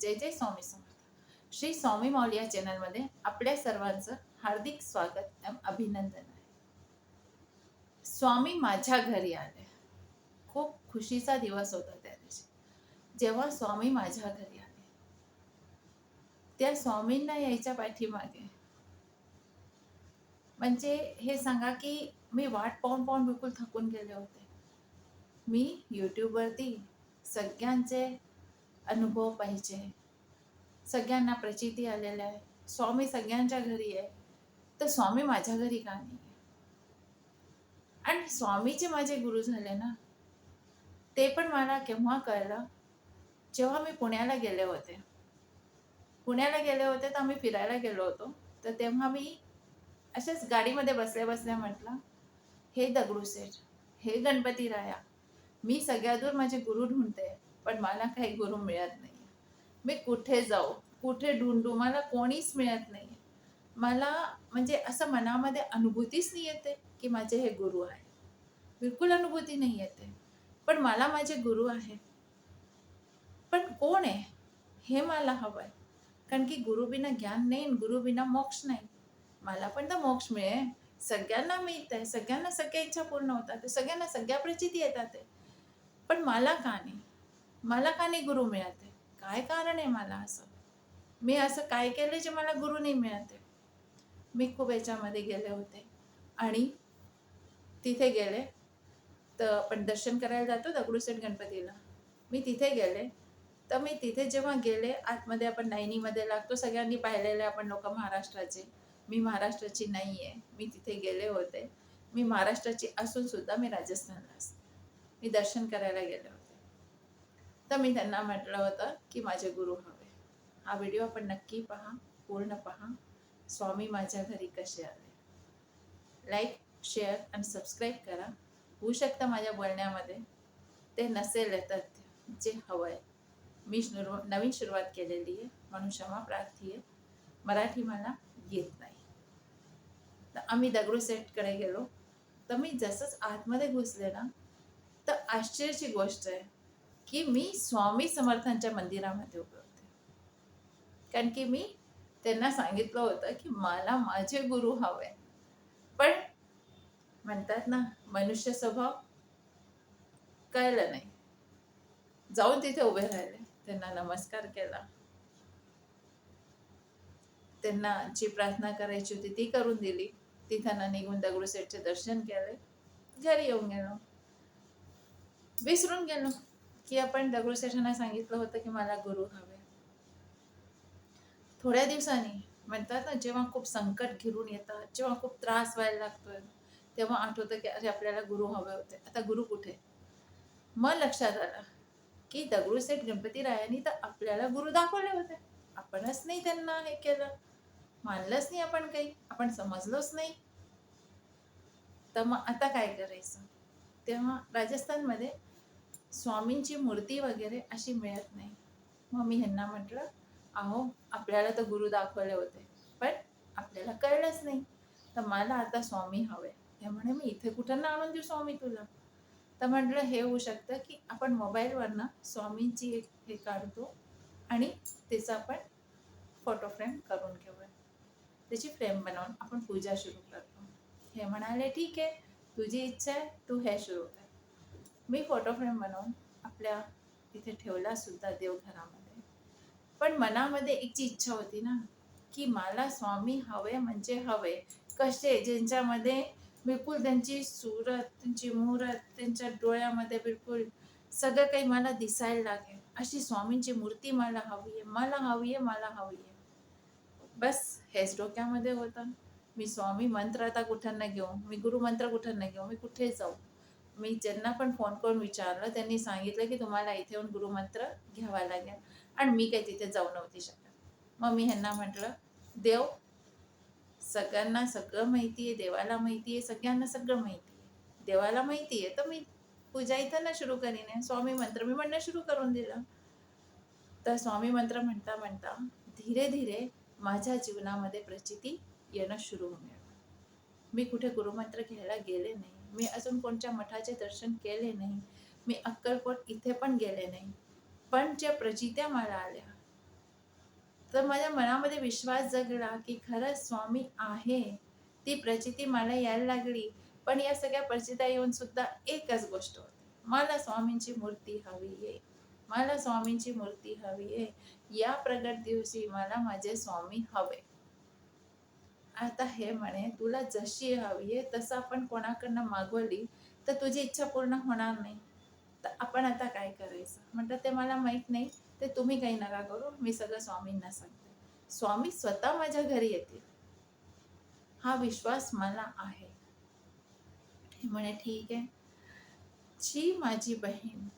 जय जय स्वामी समर्थ. श्री स्वामी मौलिया या चॅनलमध्ये आपल्या सर्वांचं हार्दिक स्वागत अभिनंदन आहे. स्वामी माझ्या घरी आले. खूप खुशीचा दिवस होता त्या दिवशी. जेव्हा स्वामी माझ्या घरी आले. त्या स्वामींना यायच्या पाठीमागे. म्हणजे हे सांगा की मी वाट पाहून पाहून बिलकुल थकून गेले होते. मी यूट्यूबवरती सगळ्यांचे अनुभव पाहिजे. सगळ्यांना प्रचिती आलेल्या आहे. स्वामी सगळ्यांच्या घरी आहे. तर स्वामी माझ्या घरी का नाही? आहे आणि स्वामीचे माझे गुरु झाले ना? ते पण मला केव्हा कळलं? जेव्हा मी पुण्याला गेले होते. पुण्याला गेले होते तर आम्ही फिरायला गेलो होतो. तर तेव्हा मी अशाच गाडीमध्ये बसल्या बसल्या म्हटलं हे दगडूशेठ हे गणपती राया मी सगळ्या दूर माझे गुरु ढूंढते. पण मला काही गुरु मिळत नाही मी कुठे जाऊ कुठे ढूंढू मला कोणीच मिळत नाही मला म्हणजे असं मनामध्ये अनुभूतीच नाही येते की माझे हे गुरु आहे. बिलकुल अनुभूती नाही येते. पण मला माझे गुरु आहे पण कोण आहे? हे मला हवं आहे कारण की गुरुबिना ज्ञान नाही गुरुबिना मोक्ष नाही. मला पण तर मोक्ष मिळेल. सगळ्यांना मिळत आहे सगळ्यांना सगळ्या इच्छा पूर्ण होतात. सगळ्यांना सगळ्या प्रचिती येतात. पण मला का नाही? मला का नाही गुरु मिळत काय कारण आहे मला असं? मी असं काय केलं जे मला गुरु नाही मिळत मी खूप याच्यामध्ये गेले होते. आणि तिथे गेले. तर आपण दर्शन करायला जातो दगडूशेठ गणपतीला. मी तिथे गेले. तर मी तिथे जेव्हा गेले आतमध्ये आपण नाईनीमध्ये लागतो सगळ्यांनी पाहिलेले आपण लोक महाराष्ट्राचे. मी महाराष्ट्राची नाही आहे मी तिथे गेले होते. मी महाराष्ट्राची असून सुद्धा मी राजस्थानला असते. मी दर्शन करायला गेलो तर मी त्यांना म्हटलं होतं की माझे गुरु हवे. हा व्हिडिओ आपण नक्की पहा पूर्ण पहा. स्वामी माझ्या घरी कसे आले? लाईक शेअर आणि सबस्क्राईब करा. होऊ शकतं माझ्या बोलण्यामध्ये. ते नसेल तथ्य जे हवं आहे मी सुरू नवीन सुरुवात केलेली आहे. म्हणून क्षमा प्रार्थी आहे. मराठी मला येत नाही. तर आम्ही दगडूशेठकडे गेलो. तर मी जसंच आतमध्ये घुसले ना तर आश्चर्याची गोष्ट आहे. की मी स्वामी समर्थांच्या मंदिरामध्ये उभे होते. कारण की मी त्यांना सांगितलं होतं की मला माझे गुरु हवे. पण म्हणतात ना मनुष्य स्वभाव कळलं नाही. जाऊन तिथे उभे राहिले. त्यांना नमस्कार केला. त्यांना जी प्रार्थना करायची होती ती करून दिली. तिथं निघून दगडूशेठचे दर्शन केले. घरी येऊन गेलो. विसरून गेलो. की आपण दगडूशेठांना सांगितलं होतं की मला गुरु हवे. थोड्या दिवसांनी म्हणतात ना जेव्हा खूप संकट घेरून येतात जेव्हा खूप त्रास व्हायला लागतोय तेव्हा आठवतं की अरे आपल्याला गुरु हवे होते. आता गुरु कुठे? मग लक्षात आलं की दगडूशेठ गणपती रायांनी तर आपल्याला गुरु दाखवले होते. आपणच नाही त्यांना हे केलं. मानलंच नाही आपण काही. आपण समजलोच नाही. तर मग आता काय करायचं? तेव्हा राजस्थानमध्ये स्वामींची मूर्ती वगैरे अशी मिळत नाही. मग मी ह्यांना म्हटलं अहो आपल्याला तर गुरु दाखवले होते पण आपल्याला कळलंच नाही. तर मला आता स्वामी हवे. हे म्हणे मी इथे कुठं ना आणून देऊ स्वामी तुला? तर म्हटलं हे होऊ शकतं की आपण मोबाईलवरनं स्वामींची एक हे काढतो आणि त्याचा आपण फोटो फ्रेम करून घेऊया. त्याची फ्रेम बनवून आपण पूजा सुरू करतो. हे म्हणाले ठीक आहे तुझी इच्छा आहे तू हे सुरू कर. मी फोटो फ्रेम बनवून आपल्या तिथे ठेवला सुद्धा देवघरामध्ये. पण मनामध्ये एक जी इच्छा होती ना की मला स्वामी हवे म्हणजे हवे. कसे? ज्यांच्यामध्ये बिलकुल त्यांची सुरत त्यांची मुहूर्त त्यांच्या डोळ्यामध्ये बिलकुल सगळं काही मला दिसायला लागेल अशी स्वामींची मूर्ती मला हवी आहे मला हवी आहे मला हवी आहे. बस हेच डोक्यामध्ये होतं. मी स्वामी मंत्र आता कुठं न घेऊ मी गुरुमंत्र कुठं न घेऊ मी कुठे जाऊ? मी ज्यांना पण फोन करून विचारलं त्यांनी सांगितलं की तुम्हाला इथे येऊन गुरुमंत्र घ्यावा लागेल आणि मी काही तिथे जाऊ नव्हती शकत. मग मी ह्यांना म्हटलं देव सगळ्यांना सगळं माहिती आहे देवाला माहिती आहे सगळ्यांना सगळं माहिती आहे देवाला माहिती आहे तर मी पूजा इथं ना सुरू करीन. स्वामी मंत्र मी म्हणणं सुरू करून दिलं. तर स्वामी मंत्र म्हणता म्हणता धीरे धीरे माझ्या जीवनामध्ये प्रचिती येणं सुरू होऊन मी कुठे गुरुमंत्र घ्यायला गेले नाही. मी अजून कोणत्या मठाचे दर्शन केले नाही. मी अक्कलकोट इथे पण गेले नाही. पण ज्या प्रचित्या मला आल्या. तर माझ्या मनामध्ये विश्वास जगला की खरंच स्वामी आहे. ती प्रचिती मला यायला लागली. पण या सगळ्या प्रचिता येऊन सुद्धा एकच गोष्ट होती. मला स्वामींची मूर्ती हवी आहे. मला स्वामींची मूर्ती हवी आहे. या प्रगट दिवशी मला माझे स्वामी हवे. आता हे म्हणे तुला जशी हवी आहे तसं आपण कोणाकडनं मागवली तर तुझी इच्छा पूर्ण होणार नाही. तर आपण आता काय करायचं? म्हटलं ते मला माहीत नाही ते तुम्ही काही नका करू मी सगळं स्वामींना सांगते. स्वामी स्वतः माझ्या घरी येतील. हा विश्वास मला आहे. म्हणे ठीक आहे. जी माझी बहीण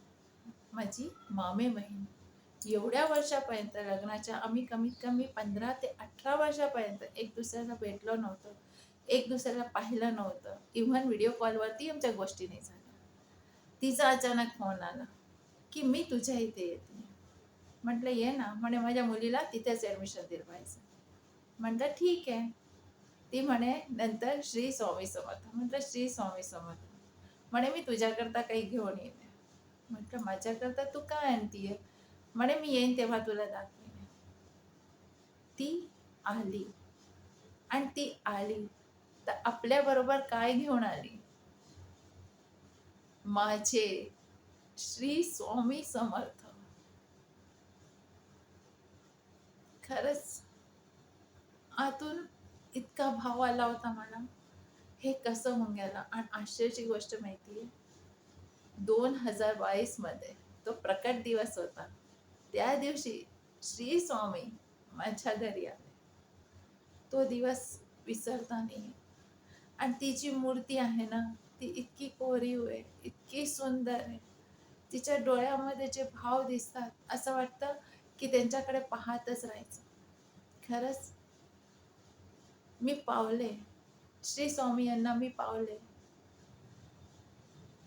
माझी मामे बहीण एवढ्या वर्षापर्यंत लग्नाच्या आम्ही कमीत कमी पंधरा ते अठरा वर्षापर्यंत एक दुसऱ्याला भेटलो नव्हतं. एक दुसऱ्याला पाहिलं नव्हतं. इव्हन व्हिडिओ कॉलवरती आमच्या गोष्टी नाही झाल्या. तिचा अचानक फोन आला की मी तुझ्या इथे येते. म्हटलं ये ना. म्हणे माझ्या मुलीला तिथेच ॲडमिशन दिलं पाहिजे म्हटलं ठीक आहे. ती म्हणे नंतर श्री स्वामी समर्थ. म्हटलं श्री स्वामी समर्थ. म्हणे मी तुझ्याकरता काही घेऊन येते म्हटलं माझ्याकरता तू काय आणतीये? म्हणे मी येईन तेव्हा तुला दाखवेन. ती आली. आणि ती आली. तर आपल्या बरोबर काय घेऊन आली? माझे श्री स्वामी समर्थ. खरंच आतून इतका भाव आला होता मला. हे कसं होऊन गेलं? आणि आश्चर्याची गोष्ट माहिती आहे दोन हजार बावीसमध्ये तो प्रकट दिवस होता. त्या दिवशी श्री स्वामी माझ्या घरी आले. तो दिवस विसरता नाही. आणि ती जी मूर्ती आहे ना ती इतकी कोरीव आहे इतकी सुंदर आहे. तिच्या डोळ्यामध्ये जे भाव दिसतात असं वाटतं की त्यांच्याकडे पाहतच राहायचं. खरंच मी पावले. श्री स्वामी यांना मी पावले.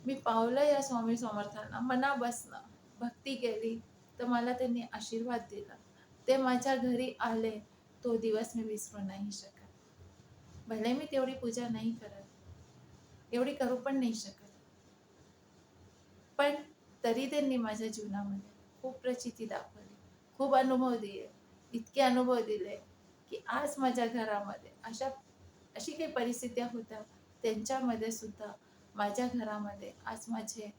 मी पावलं या स्वामी समर्थांना. मना बसणं भक्ती केली. तर मला त्यांनी आशीर्वाद दिला. ते माझ्या घरी आले तो दिवस मी विसरू नाही शकत. भले मी तेवढी पूजा नाही करत एवढी करू पण नाही शकत. पण तरी त्यांनी माझ्या जीवनामध्ये खूप प्रचिती दाखवली खूप अनुभव दिले इतके अनुभव दिले की आज माझ्या घरामध्ये अशा अशी काही परिस्थित्या होत्या त्यांच्यामध्ये सुद्धा माझ्या घरामध्ये आज माझे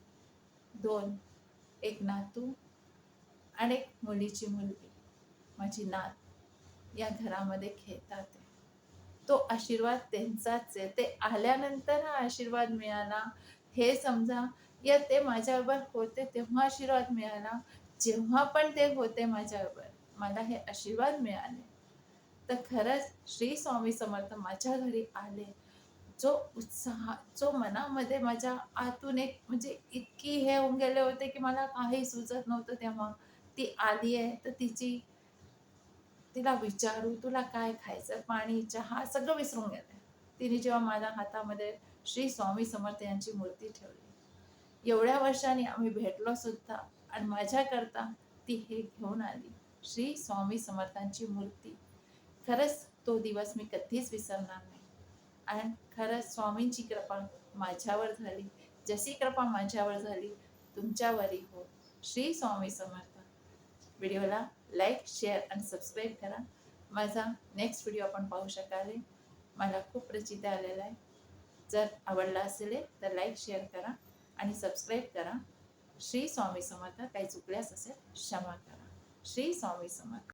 दोन एक नातू आणि एक मुलीची मुलगी माझी नात या घरामध्ये खेळतात. तो आशीर्वाद त्यांचाच आहे. ते आल्यानंतर हा आशीर्वाद मिळाला. हे समजा या ते माझ्याबरोबर होते तेव्हा आशीर्वाद मिळाला. जेव्हा पण ते होते माझ्याबरोबर मला हे आशीर्वाद मिळाले. तर खरंच श्री स्वामी समर्थ माझ्या घरी आले. जो उत्साह जो मनामध्ये माझ्या आतून एक म्हणजे इतकी हे होऊन गेले होते की मला काही सुचत नव्हतं तेव्हा. ती आली आहे तर तिची तिला विचारू तुला काय खायचं? पाणी चहा सगळं विसरून गेलं. तिने जेव्हा माझ्या हातामध्ये श्री स्वामी समर्थ यांची मूर्ती ठेवली. एवढ्या वर्षांनी आम्ही भेटलो सुद्धा आणि माझ्याकरता ती हे घेऊन आली श्री स्वामी समर्थांची मूर्ती. खरंच तो दिवस मी कधीच विसरणार नाही. आणि खरंच स्वामींची कृपा माझ्यावर झाली. जशी कृपा माझ्यावर झाली तुमच्यावरही हो. श्री स्वामी समर्थ. व्हिडिओला लाईक शेअर आणि सबस्क्राईब करा. माझा नेक्स्ट व्हिडिओ आपण पाहू शकाल मला खूप प्रचिती आलेला आहे. जर आवडला असेल तर लाईक शेअर करा आणि सबस्क्राईब करा. श्री स्वामी समर्थ काही चुकल्यास असेल क्षमा करा. श्री स्वामी समर्थ.